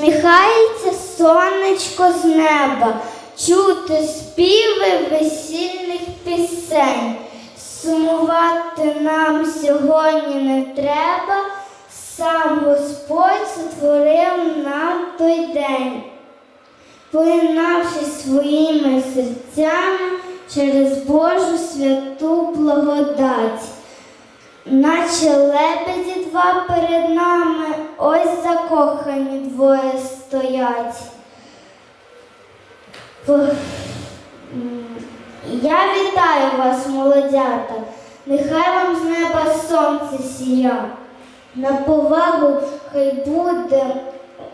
Усміхається сонечко з неба, чути співи весільних пісень. Сумувати нам сьогодні не треба, сам Господь сотворив нам той день, поєднавши своїми серцями через Божу святу благодать. Наче лебеді два перед нами, ось закохані двоє стоять. Я вітаю вас, молодята, нехай вам з неба сонце сія. На повагу хай буде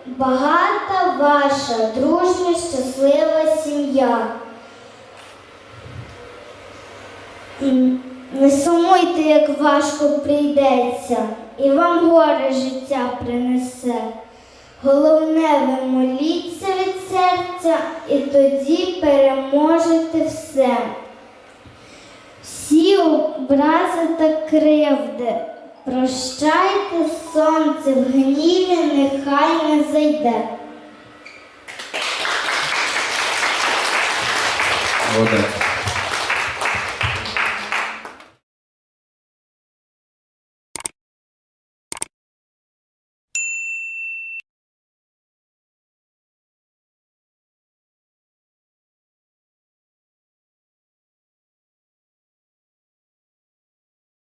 багата ваша, дружня, щаслива сім'я. Не сумуйте, як важко прийдеться, і вам горе життя принесе. Головне, ви моліться від серця, і тоді переможете все. Всі образи та кривди, прощайте сонце в гніві, нехай не зайде. Молодець.